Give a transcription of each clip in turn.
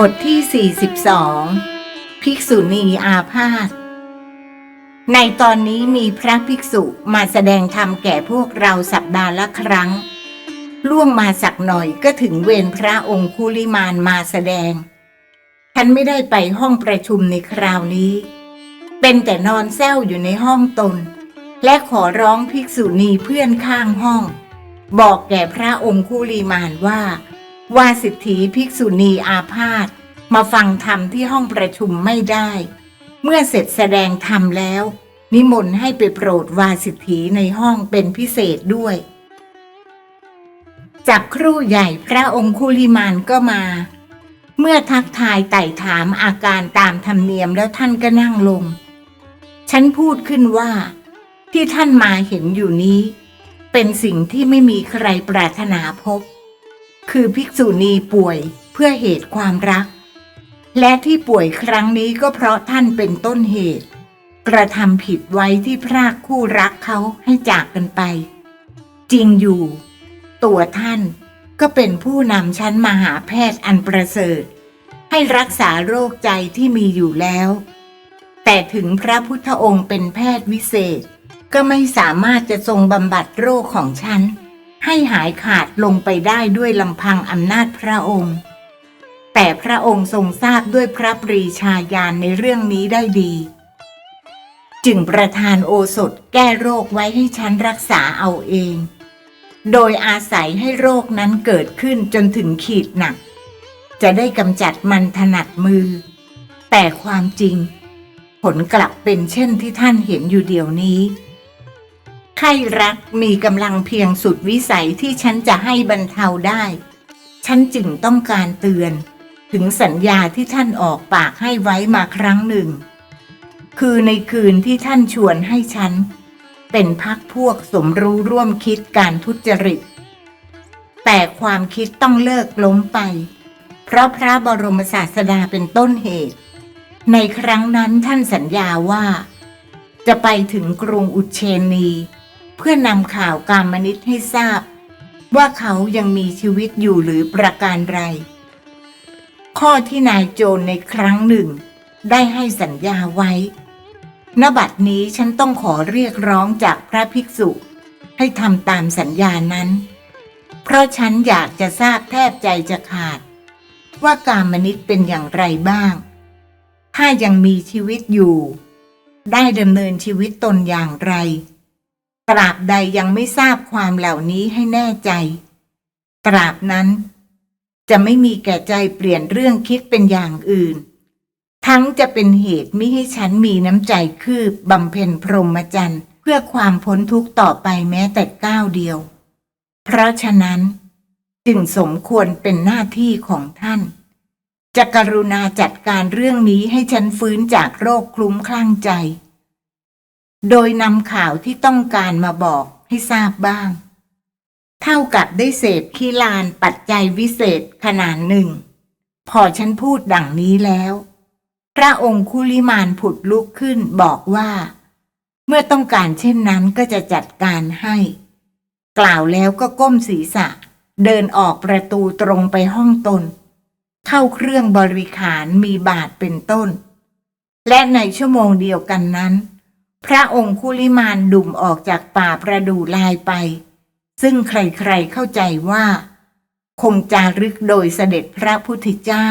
บทที่ 42 ภิกษุณีอาพาธ ในตอนนี้มีพระภิกษุมาแสดงธรรมแก่พวกเราสัปดาห์ละครั้ง ล่วงมาสักหน่อยก็ถึงเวรพระองค์คุลิมานมาแสดง ฉันไม่ได้ไปห้องประชุมในคราวนี้ เป็นแต่นอนแซวอยู่ในห้องตน และขอร้องภิกษุณีเพื่อนข้างห้อง บอกแก่พระองค์คุลิมานว่า ว่าสิทธิภิกษุณีอาพาธมาฟังธรรมที่ห้องประชุมไม่ได้ เมื่อเสร็จแสดงธรรมแล้ว นิมนต์ให้ไปโปรดวาสิทธิในห้องเป็นพิเศษด้วยจากครู่ใหญ่พระองคุลิมานก็มา เมื่อทักทายไต่ถามอาการตามธรรมเนียมแล้วท่านก็นั่งลง ฉันพูดขึ้นว่า ที่ท่านมาเห็นอยู่นี้ เป็นสิ่งที่ไม่มีใครปรารถนาพบ คือภิกษุณีป่วยเพื่อเหตุความรัก และที่ป่วยครั้งนี้ก็เพราะท่านเป็นต้นเหตุ กระทำผิดไว้ที่พรากคู่รักเขาให้จากกันไป จริงอยู่ ตัวท่านก็เป็นผู้นำชั้นมหาแพทย์อันประเสริฐ ให้รักษาโรคใจที่มีอยู่แล้ว แต่ถึงพระพุทธองค์เป็นแพทย์วิเศษ ก็ไม่สามารถจะทรงบำบัดโรคของฉัน ให้หายขาดลงไปได้ด้วยลำพังอำนาจพระองค์ แต่พระองค์ทรงทราบด้วยพระปรีชาญาณในเรื่องนี้ได้ดี จึงประทานโอสถแก้โรคไว้ให้ฉันรักษาเอาเอง โดยอาศัยให้โรคนั้นเกิดขึ้นจนถึงขีดหนัก จะได้กำจัดมันถนัดมือ แต่ความจริง ผลกลับเป็นเช่นที่ท่านเห็นอยู่เดี๋ยวนี้ ไข้รักมีกำลังเพียงสุดวิสัยที่ฉันจะให้บรรเทาได้ ฉันจึงต้องการเตือน ถึงสัญญาที่ท่านออกปากให้ไว้มาครั้งหนึ่ง คือในคืนที่ท่านชวนให้ฉัน เป็นพักพวกสมรู้ร่วมคิดการทุจริต แต่ความคิดต้องเลิกล้มไป เพราะพระบรมศาสดาเป็นต้นเหตุ ในครั้งนั้นท่านสัญญาว่า จะไปถึงกรุงอุเชนี เพื่อนำข่าวการมนิตให้ทราบ ว่าเขายังมีชีวิตอยู่หรือประการใดข้อที่นายโจรในครั้งหนึ่ง ได้ให้สัญญาไว้ณบัดนี้ฉันต้องขอเรียกร้องจากพระภิกษุ ให้ทำตามสัญญานั้น เพราะฉันอยากจะทราบแทบใจจะขาด ว่าการมนิตเป็นอย่างไรบ้าง ถ้ายังมีชีวิตอยู่ ได้ดำเนินชีวิตตนอย่างไร ตราบใดยังไม่ทราบความเหล่านี้ให้แน่ใจ ตราบนั้น จะไม่มีแก่ใจเปลี่ยนเรื่องคิดเป็นอย่างอื่น ทั้งจะเป็นเหตุมิให้ฉันมีน้ำใจคืบบำเพ็ญพรหมจรรย์เพื่อความพ้นทุกข์ต่อไปแม้แต่ก้าวเดียว เพราะฉะนั้น จึงสมควรเป็นหน้าที่ของท่าน จะกรุณาจัดการเรื่องนี้ให้ฉันฟื้นจากโรคคลุ้มคลั่งใจ โดยนำข่าวที่ต้องการมาบอกให้ทราบบ้าง เท่ากับได้เสพขี้ลานปัจจัยวิเศษขนาดหนึ่ง พอฉันพูดดังนี้แล้ว พระองค์คุลิมานผุดลุกขึ้นบอกว่า เมื่อต้องการเช่นนั้นก็จะจัดการให้ กล่าวแล้วก็ก้มศีรษะ เดินออกประตูตรงไปห้องตน เข้าเครื่องบริขารมีบาทเป็นต้น และในชั่วโมงเดียวกันนั้น พระองค์คุลิมานดุ่มออกจากป่าประดูลายไป ซึ่งใครๆเข้าใจว่า คงจารึกโดยเสด็จพระพุทธเจ้า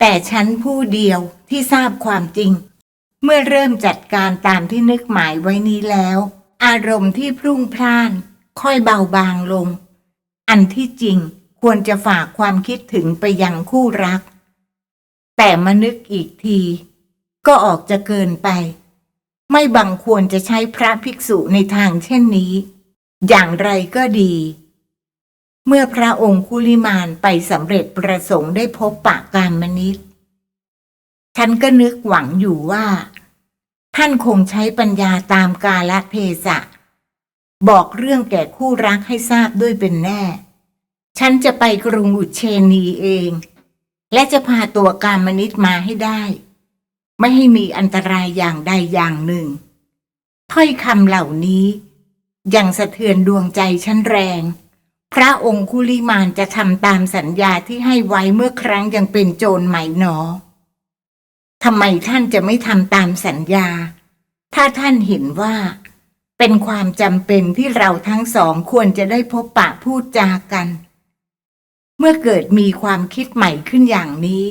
แต่ฉันผู้เดียวที่ทราบความจริง เมื่อเริ่มจัดการตามที่นึกหมายไว้นี้แล้ว อารมณ์ที่พรุ่งพล่าน ค่อยเบาบางลง อันที่จริงควรจะฝากความคิดถึงไปยังคู่รัก แต่มานึกอีกที ก็ออกจะเกินไป ไม่บังควรจะใช้พระภิกษุในทางเช่นนี้ อย่างไรก็ดี เมื่อพระองค์คุลิมานไปสำเร็จประสงค์ได้พบปะการมนิตฉันก็นึกหวังอยู่ว่า ท่านคงใช้ปัญญาตามกาลเทศะ บอกเรื่องแก่คู่รักให้ทราบด้วยเป็นแน่ ฉันจะไปกรุงอุเชนีเอง และจะพาตัวการมนิตมาให้ได้ ไม่ให้มีอันตรายอย่างใดอย่างหนึ่ง ถ้อยคำเหล่านี้ยังสะเทือนดวงใจฉันแรง พระองคุลิมานจะทำตามสัญญาที่ให้ไว้เมื่อครั้งยังเป็นโจรไหม่หนอทำไมท่านจะไม่ทำตามสัญญา ถ้าท่านเห็นว่า เป็นความจำเป็นที่เราทั้งสองควรจะได้พบปะพูดจากัน เมื่อเกิดมีความคิดใหม่ขึ้นอย่างนี้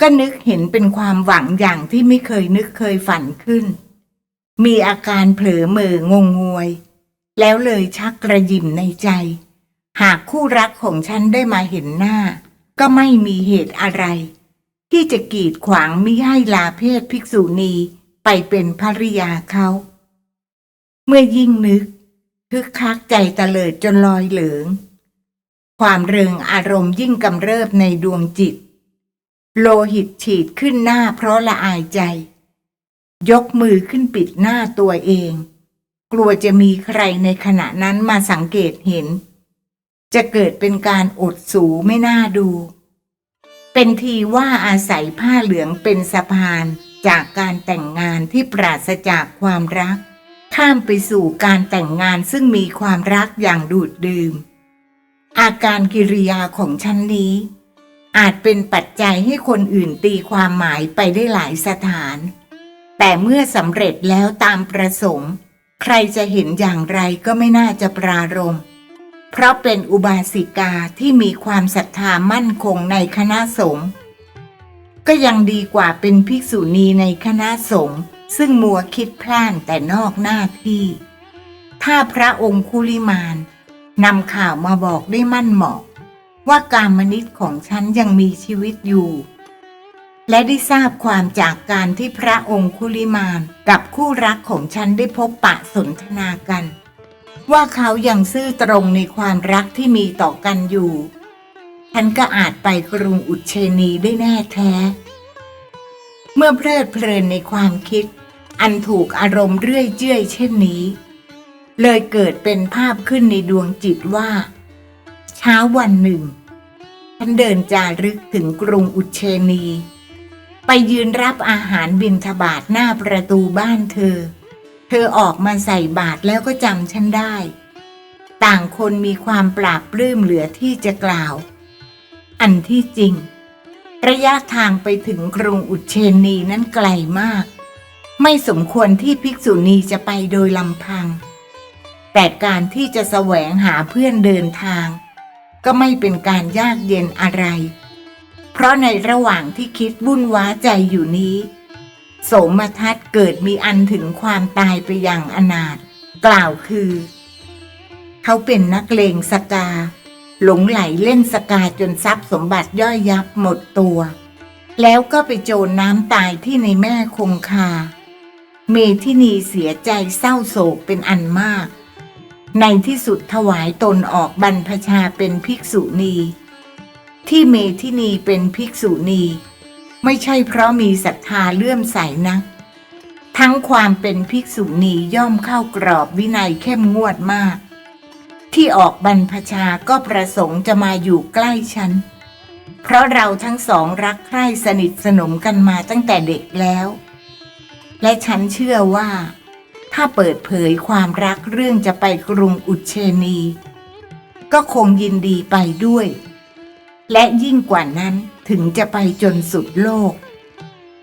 ก็นึกเห็นเป็นความหวังอย่างที่ไม่เคยนึกเคยฝันขึ้น มีอาการเผลอเมองงงวย แล้วเลยชักกระยิมในใจ หากคู่รักของฉันได้มาเห็นหน้า ก็ไม่มีเหตุอะไร ที่จะกีดขวางมิให้ลาเพศภิกษุณีไปเป็นภริยาเขา เมื่อยิ่งนึกคึกคักใจตะเลิดจนลอยเหลือง ความเริงอารมณ์ยิ่งกำเริบในดวงจิต โลหิตฉีดขึ้นหน้าเพราะละอายใจ ยกมือขึ้นปิดหน้าตัวเอง กลัวจะมีใครในขณะนั้นมาสังเกตเห็น จะเกิดเป็นการอดสูไม่น่าดู เป็นทีว่าอาศัยผ้าเหลืองเป็นสะพานจากการแต่งงานที่ปราศจากความรัก ข้ามไปสู่การแต่งงานซึ่งมีความรักอย่างดูดดื่ม อาการกิริยาของฉันนี้ อาจเป็นปัจจัยให้คนอื่นตีความหมายไปได้หลายสถาน แต่เมื่อสำเร็จแล้วตามประสงค์ ใครจะเห็นอย่างไรก็ไม่น่าจะปรารมเพราะเป็นอุบาสิกาที่มีความศรัทธามั่นคงในคณะสงฆ์ก็ยังดีกว่าเป็นภิกษุณีในคณะสงฆ์ซึ่งมัวคิดพล่านแต่นอกหน้าที่ ถ้าพระองค์คุลิมานนำข่าวมาบอกได้มั่นเหมาะ ว่าการมนิตของฉันยังมีชีวิตอยู่ และได้ทราบความจากการที่พระองค์คุลิมานกับคู่รักของฉันได้พบปะสนทนากัน ว่าเขายังซื่อตรงในความรักที่มีต่อกันอยู่ ฉันก็อาจไปกรุงอุเชนีได้แน่แท้ เมื่อเพลิดเพลินในความคิด อันถูกอารมณ์เรื่อยเจื่อยเช่นนี้ เลยเกิดเป็นภาพขึ้นในดวงจิตว่า เช้าวันหนึ่งฉันเดินจารึกถึงกรุงอุเชนี ไปยืนรับอาหารบิณฑบาตหน้าประตูบ้านเธอ เธอออกมาใส่บาตรแล้วก็จำฉันได้ ต่างคนมีความปราบปลื้มเหลือที่จะกล่าว อันที่จริง ระยะทางไปถึงกรุงอุเชนีนั้นไกลมาก ไม่สมควรที่ภิกษุณีจะไปโดยลำพัง แต่การที่จะแสวงหาเพื่อนเดินทาง ก็ไม่เป็นการยากเย็นอะไร เพราะในระหว่างที่คิดวุ่นว้าใจอยู่นี้ โสมทัศน์เกิดมีอันถึงความตายไปอย่างอนาถกล่าวคือ เขาเป็นนักเลงสกา หลงไหลเล่นสกาจนทรัพย์สมบัติย่อยยับหมดตัว แล้วก็ไปโจรน้ำตายที่ในแม่คงคา เมทินีเสียใจเศร้าโศกเป็นอันมาก ในที่สุดถวายตนออกบรรพชาเป็นภิกษุณี ที่เมทินีเป็นภิกษุณี ไม่ใช่เพราะมีศรัทธาเลื่อมใสนัก ทั้งความเป็นภิกษุณีย่อมเข้ากรอบวินัยเข้มงวดมาก ที่ออกบรรพชาก็ประสงค์จะมาอยู่ใกล้ฉัน เพราะเราทั้งสองรักใคร่สนิทสนมกันมาตั้งแต่เด็กแล้ว และฉันเชื่อว่า ถ้าเปิดเผยความรักเรื่องจะไปกรุงอุเชนี ก็คงยินดีไปด้วย และยิ่งกว่านั้นถึงจะไปจนสุดโลก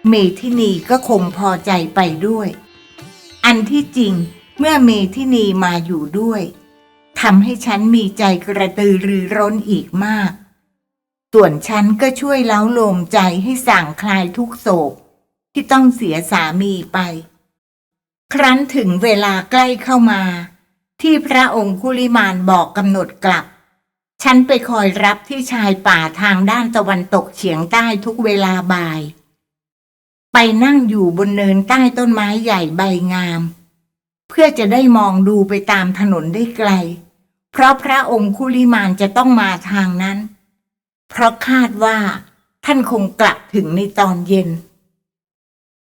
เมทินีก็คงพอใจไปด้วย อันที่จริงเมื่อเมทินีมาอยู่ด้วยทำให้ฉันมีใจกระตือรือร้นอีกมาก ส่วนฉันก็ช่วยเล้าโลมใจให้สั่งคลายทุกโศกที่ต้องเสียสามีไป ครั้นถึงเวลาใกล้เข้ามา ที่พระองคุลิมานบอกกำหนดกลับ ฉันไปคอยรับที่ชายป่าทางด้านตะวันตกเฉียงใต้ทุกเวลาบ่าย ไปนั่งอยู่บนเนินใต้ต้นไม้ใหญ่ใบงาม เพื่อจะได้มองดูไปตามถนนได้ไกล เพราะพระองคุลิมานจะต้องมาทางนั้น เพราะคาดว่าท่านคงกลับถึงในตอนเย็น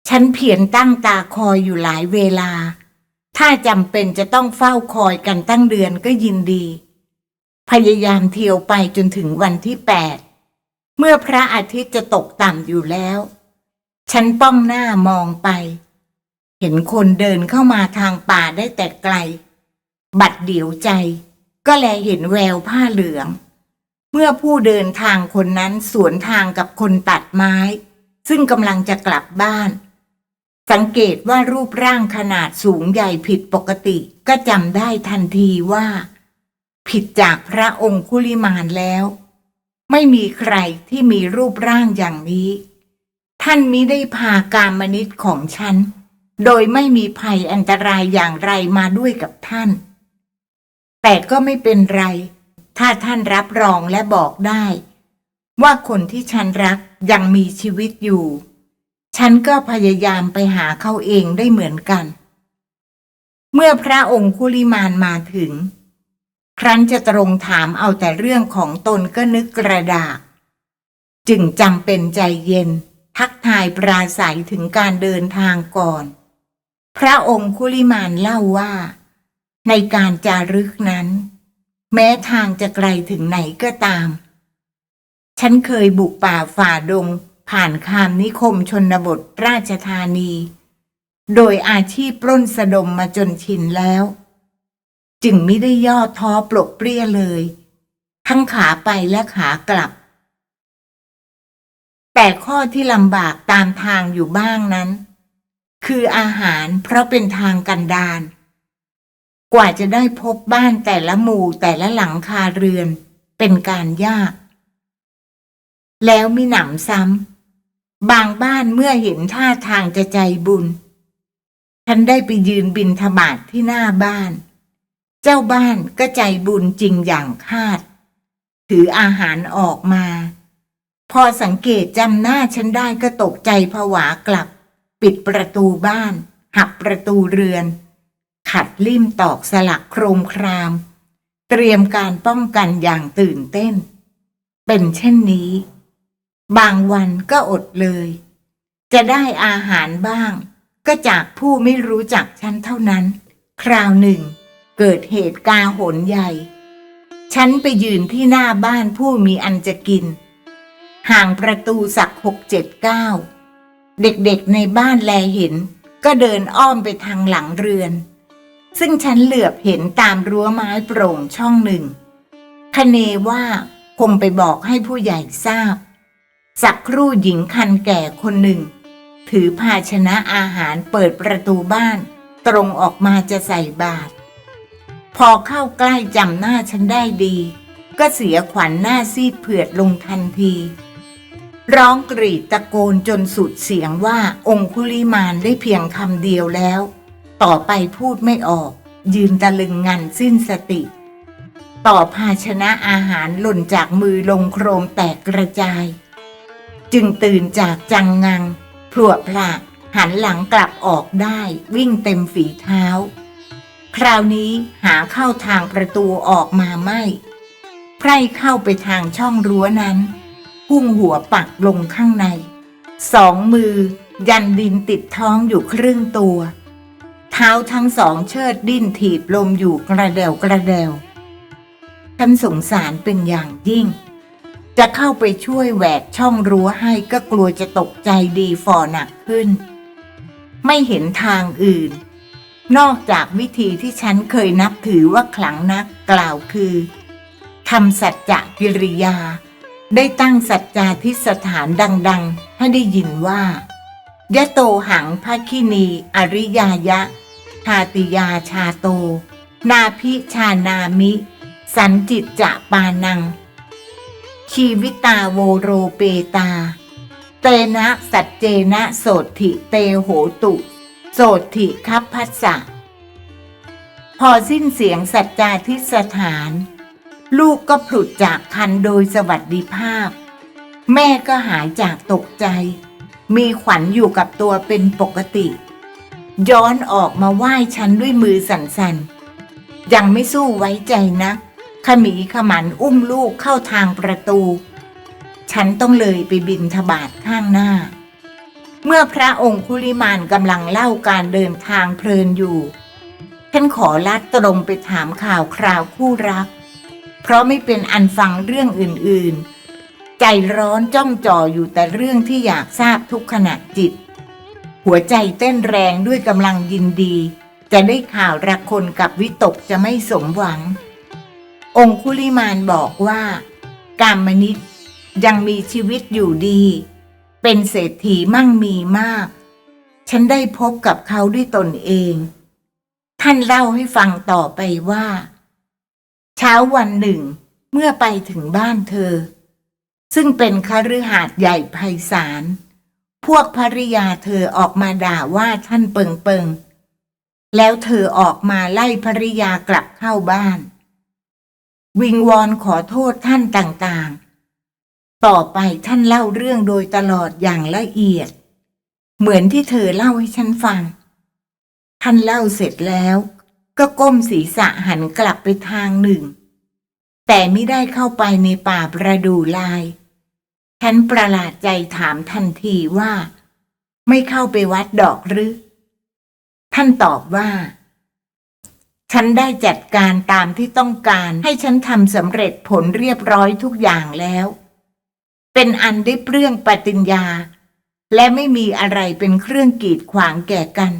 ฉันเพียรตั้งตาคอยอยู่หลายเวลา ถ้าจำเป็นจะต้องเฝ้าคอยกันตั้งเดือนก็ยินดี พยายามเที่ยวไปจนถึงวันที่แปด เมื่อพระอาทิตย์จะตกต่ำอยู่แล้ว ฉันป้องหน้ามองไป เห็นคนเดินเข้ามาทางป่าได้แต่ไกล บัดเดี๋ยวใจ ก็แลเห็นแววผ้าเหลือง เมื่อผู้เดินทางคนนั้นสวนทางกับคนตัดไม้ ซึ่งกำลังจะกลับบ้าน สังเกตว่ารูปร่างขนาดสูงใหญ่ผิดปกติ ก็จำได้ทันทีว่า ผิดจากพระองคุลิมานแล้ว ไม่มีใครที่มีรูปร่างอย่างนี้ ท่านมิได้พาการมนิตของฉัน โดยไม่มีภัยอันตรายอย่างไรมาด้วยกับท่าน แต่ก็ไม่เป็นไร ถ้าท่านรับรองและบอกได้ ว่าคนที่ฉันรักยังมีชีวิตอยู่ ฉันก็พยายามไปหาเขาเองได้เหมือนกัน เมื่อพระองคุลิมานมาถึง ครั้นจะตรงถามเอาแต่เรื่องของตนก็นึกกระดาก จึงจำเป็นใจเย็น ทักทายปราศัยถึงการเดินทางก่อน พระองค์คุลิมานเล่าว่า ในการจารึกนั้น แม้ทางจะไกลถึงไหนก็ตาม ฉันเคยบุกป่าฝ่าดง ผ่านคามนิคมชนบทราชธานี โดยอาชีพปล้นสะดมมาจนชินแล้ว จึงไม่ได้ย่อท้อปลกเปรี้ยเลย ทั้งขาไปและขากลับ แต่ข้อที่ลำบากตามทางอยู่บ้างนั้น คืออาหารเพราะเป็นทางกันดารกว่าจะได้พบบ้านแต่ละหมู่แต่ละหลังคาเรือนเป็นการยาก แล้วมีหนำซ้ำ บางบ้านเมื่อเห็นท่าทางจะใจบุญ ฉันได้ไปยืนบินทบาทที่หน้าบ้าน เจ้าบ้านก็ใจบุญจริงอย่างคาด ถืออาหารออกมา พอสังเกตจำหน้าฉันได้ก็ตกใจผวากลับ ปิดประตูบ้าน หักประตูเรือน ขัดลิ่มตอกสลักโครมคราม เตรียมการป้องกันอย่างตื่นเต้น เป็นเช่นนี้ บางวันก็อดเลย จะได้อาหารบ้าง ก็จากผู้ไม่รู้จักฉันเท่านั้น คราวหนึ่ง เกิดเหตุกาหนใหญ่ ฉันไปยืนที่หน้าบ้านผู้มีอันจะกิน ห่างประตูสักหกเจ็ดเก้าเด็กๆในบ้านแลเห็น ก็เดินอ้อมไปทางหลังเรือน ซึ่งฉันเหลือบเห็นตามรั้วไม้โปร่งช่องหนึ่งคเนว่าคงไปบอกให้ผู้ใหญ่ทราบ สักครู่หญิงคันแก่คนหนึ่ง ถือภาชนะอาหารเปิดประตูบ้าน ตรงออกมาจะใส่บาตรพอเข้าใกล้จำหน้าฉันได้ดี ก็เสียขวัญหน้าซีดเผือดลงทันที ร้องกรีดตะโกนจนสุดเสียงว่าองคุลิมานได้เพียงคำเดียวแล้ว ต่อไปพูดไม่ออก ยืนตะลึงงันสิ้นสติ ต่อภาชนะอาหารหล่นจากมือลงโครมแตกกระจาย จึงตื่นจากจังงังพลวดพลาหันหลังกลับออกได้วิ่งเต็มฝีเท้า คราวนี้หาเข้าทางประตูออกมาไม่ไพร่เข้าไปทางช่องรั้วนั้น พุ่งหัวปักลงข้างใน สองมือยันดินติดท้องอยู่ครึ่งตัว เท้าทั้งสองเชิดดิ้นถีบลมอยู่กระเดวกระเดวฉันสงสารเป็นอย่างยิ่ง จะเข้าไปช่วยแหวกช่องรั้วให้ก็กลัวจะตกใจดีฟอหนักขึ้น ไม่เห็นทางอื่น นอกจากวิธีที่ฉันเคยนับถือว่าขลังนักกล่าวคือทำสัจจะกิริยา ได้ตั้งสัจจาทิสถานดัง ๆ ให้ได้ยินว่ายะโตหังภคินี อริยายะทาติยาชาโต นาพิชานามิ สันจิตจะปานัง ชีวิตาโวโรเปตา เตนะสัจเจนะโสถิเตโหตุ โสถิคัพพัสสะพอสิ้นเสียงสัจจาทิสถาน ลูกก็ผลุดจากคันโดยสวัสดิภาพ แม่ก็หายจากตกใจ มีขวัญอยู่กับตัวเป็นปกติ ย้อนออกมาไหว้ฉันด้วยมือสั่นๆ ยังไม่สู้ไว้ใจนะ ขมีขมันอุ้มลูกเข้าทางประตู ฉันต้องเลยไปบินทบาทข้างหน้า เมื่อพระองคุลิมานกำลังเล่าการเดินทางเพลินอยู่ ฉันขอลัดตรงไปถามข่าวคราวคู่รัก เพราะไม่เป็นอันฟังเรื่องอื่นๆ ใจร้อนจ้องจ่ออยู่แต่เรื่องที่อยากทราบทุกขณะจิต หัวใจเต้นแรงด้วยกำลังยินดี จะได้ข่าวรักคนกับวิตกจะไม่สมหวัง องคุลิมานบอกว่า กามนิตยังมีชีวิตอยู่ดี เป็นเศรษฐีมั่งมีมาก ฉันได้พบกับเขาด้วยตนเอง ท่านเล่าให้ฟังต่อไปว่า เช้าวันหนึ่ง เมื่อไปถึงบ้านเธอ ซึ่งเป็นคฤหาสน์ใหญ่ไพศาลพวกภริยาเธอออกมาด่าว่าท่านเปิงเปิงแล้วเธอออกมาไล่ภริยากลับเข้าบ้าน วิงวอนขอโทษท่านต่างๆ ต่อไปท่านเล่าเรื่องโดยตลอดอย่างละเอียด เหมือนที่เธอเล่าให้ฉันฟัง ท่านเล่าเสร็จแล้ว ก็ก้มศีรษะหันกลับไปทางหนึ่ง แต่ไม่ได้เข้าไปในป่าประดูลาย ฉันประหลาดใจถามทันทีว่า ไม่เข้าไปวัดดอกหรือ ท่านตอบว่า ฉันได้จัดการตามที่ต้องการให้ฉันทำสำเร็จผลเรียบร้อยทุกอย่างแล้ว เป็นอันได้เปลื้องปฏิญญา และไม่มีอะไรเป็นเครื่องกีดขวางแก่กัน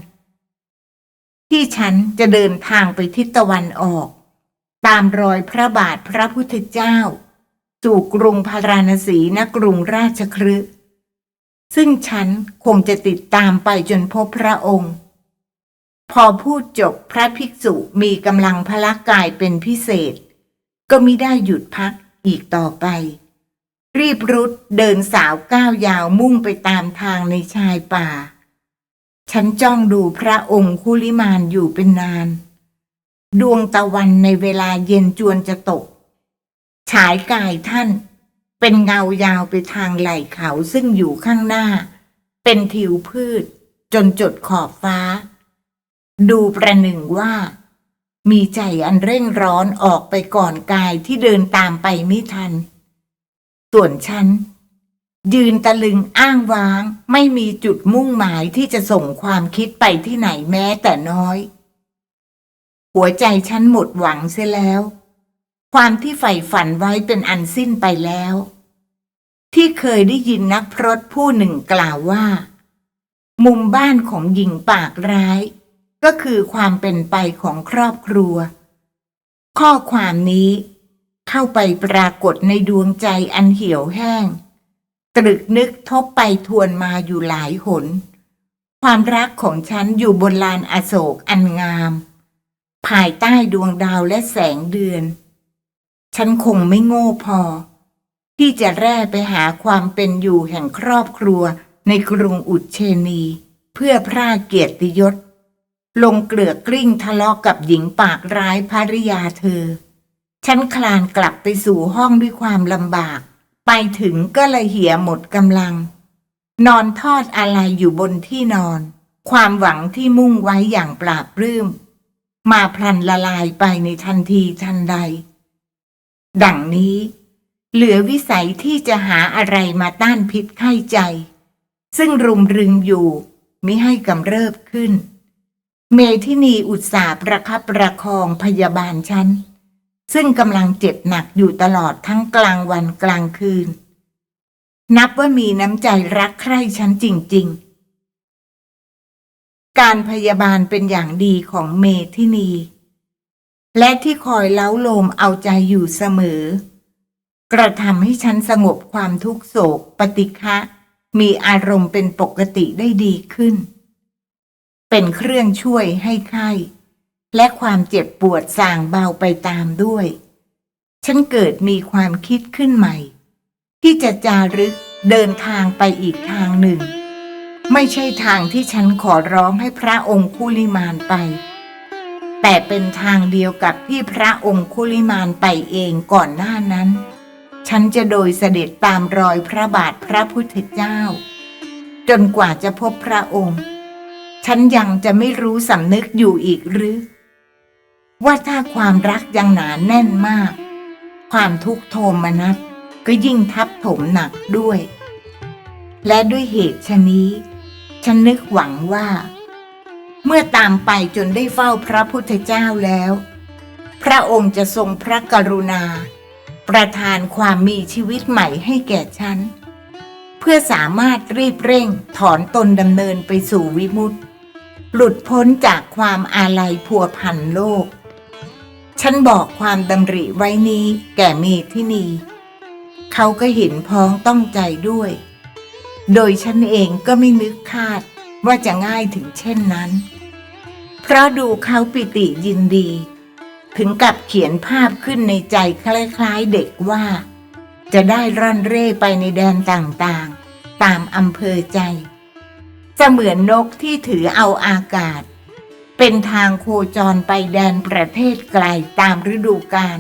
ที่ฉันจะเดินทางไปทิศตะวันออก ตามรอยพระบาทพระพุทธเจ้า สู่กรุงพาราณสีณกรุงราชคฤห์ซึ่งฉันคงจะติดตามไปจนพบพระองค์ พอพูดจบพระภิกษุมีกำลังพละกายเป็นพิเศษ ก็มิได้หยุดพักอีกต่อไป รีบรุดเดินสาวก้าวยาวมุ่งไปตามทางในชายป่า ฉันจ้องดูพระองค์คุลิมานอยู่เป็นนาน ดวงตะวันในเวลาเย็นจวนจะตก ฉายกายท่าน เป็นเงายาวไปทางไหล่เขาซึ่งอยู่ข้างหน้า เป็นทิวพืช จนจดขอบฟ้า ดูประหนึ่งว่า มีใจอันเร่งร้อนออกไปก่อนกายที่เดินตามไปไม่ทัน ส่วนฉัน ยืนตะลึงอ้างว้าง ไม่มีจุดมุ่งหมายที่จะส่งความคิดไปที่ไหนแม้แต่น้อย หัวใจฉันหมดหวังเสียแล้ว ความที่ใฝ่ฝันไว้เป็นอันสิ้นไปแล้ว ที่เคยได้ยินนักพรตผู้หนึ่งกล่าวว่า มุมบ้านของหญิงปากร้าย ก็คือความเป็นไปของครอบครัว ข้อความนี้เข้าไปปรากฏในดวงใจอันเหี่ยวแห้ง ตรึกนึกทบไปทวนมาอยู่หลายหน ความรักของฉันอยู่บนลานอโศกอันงาม ภายใต้ดวงดาวและแสงเดือน ฉันคงไม่โง่พอ ที่จะแร่ไปหาความเป็นอยู่แห่งครอบครัวในกรุงอุดเชนี เพื่อพระเกียรติยศ ลงเกลือกกลิ้งทะเลาะกับหญิงปากร้ายภริยาเธอ ฉันคลานกลับไปสู่ห้องด้วยความลำบาก ไปถึงก็ละเหี่ยหมดกำลัง นอนทอดอะไรอยู่บนที่นอน ความหวังที่มุ่งไว้อย่างปราบปลื้ม มาพลันละลายไปในทันทีทันใด ดังนี้ เหลือวิสัยที่จะหาอะไรมาต้านพิษไข้ใจ ซึ่งรุมรึงอยู่มิให้กำเริบขึ้น เมทินีอุตสาห์ประคับประคองพยาบาลฉัน ซึ่งกำลังเจ็บหนักอยู่ตลอดทั้งกลางวันกลางคืน นับว่ามีน้ำใจรักใคร่ฉันจริง ๆ การพยาบาลเป็นอย่างดีของเมทินี และที่คอยเล้าโลมเอาใจอยู่เสมอ กระทำให้ฉันสงบความทุกโศกปฏิฆะมีอารมณ์เป็นปกติได้ดีขึ้น เป็นเครื่องช่วยให้ไข้ และความเจ็บปวดสางเบาไปตามด้วย ฉันเกิดมีความคิดขึ้นใหม่ ที่จะจารึกเดินทางไปอีกทางหนึ่ง ไม่ใช่ทางที่ฉันขอร้องให้พระองค์คุลิมานไป แต่เป็นทางเดียวกับที่พระองค์คุลิมานไปเองก่อนหน้านั้น ฉันจะโดยเสด็จตามรอยพระบาทพระพุทธเจ้า จนกว่าจะพบพระองค์ ฉันยังจะไม่รู้สำนึกอยู่อีกหรือ ว่าถ้าความรักยังหนาแน่นมาก ความทุกข์โทมนัสก็ยิ่งทับถมหนักด้วย และด้วยเหตุชะนี้ ฉันนึกหวังว่า เมื่อตามไปจนได้เฝ้าพระพุทธเจ้าแล้ว พระองค์จะทรงพระกรุณา ประทานความมีชีวิตใหม่ให้แก่ฉัน เพื่อสามารถรีบเร่งถอนตนดำเนินไปสู่วิมุตติ หลุดพ้นจากความอาลัยพัวพันโลก ฉันบอกความดำริไว้นี้แก่เมทินี เขาก็เห็นพ้องต้องใจด้วย โดยฉันเองก็ไม่นึกคาดว่าจะง่ายถึงเช่นนั้น เพราะดูเขาปิติยินดี ถึงกับเขียนภาพขึ้นในใจคล้ายๆเด็กว่า จะได้ร่อนเร่ไปในแดนต่างๆ ตามอำเภอใจ จะเสมือนนกที่ถือเอาอากาศ เป็นทางโคจรไปแดนประเทศไกลตามฤดูกาล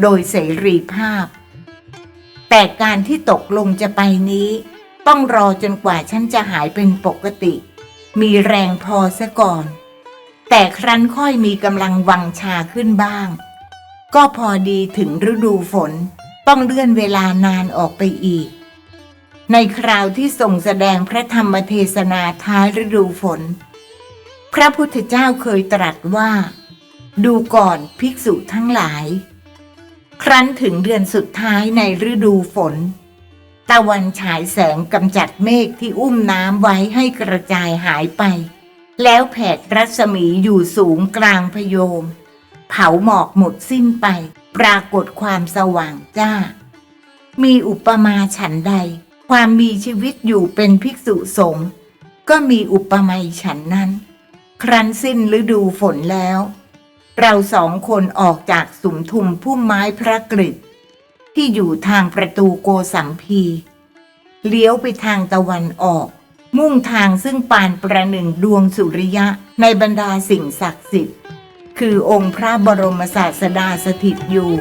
โดยเสรีภาพ แต่การที่ตกลงจะไปนี้ ต้องรอจนกว่าฉันจะหายเป็นปกติ มีแรงพอซะก่อน แต่ครั้นค่อยมีกำลังวังชาขึ้นบ้าง ก็พอดีถึงฤดูฝน ต้องเลื่อนเวลานานออกไปอีก ในคราวที่ส่งแสดงพระธรรมเทศนาท้ายฤดูฝน พระพุทธเจ้าเคยตรัสว่า ดูก่อนภิกษุทั้งหลาย ครั้นถึงเดือนสุดท้ายในฤดูฝน ตะวันฉายแสงกำจัดเมฆที่อุ้มน้ำไว้ให้กระจายหายไป แล้วแผดรัศมีอยู่สูงกลางพโยม เผาหมอกหมดสิ้นไป ปรากฏความสว่างจ้า มีอุปมาฉันใด ความมีชีวิตอยู่เป็นภิกษุสงฆ์ก็มีอุปมาฉันนั้น ครั้นสิ้นฤดูฝนแล้ว เราสองคนออกจากสุมทุมพุ่มไม้พระกฤษที่อยู่ทางประตูโกสัมพีเลี้ยวไปทางตะวันออก มุ่งทางซึ่งปานประหนึ่งดวงสุริยะในบรรดาสิ่งศักดิ์สิทธิ์ คือองค์พระบรมศาสดาสถิตอยู่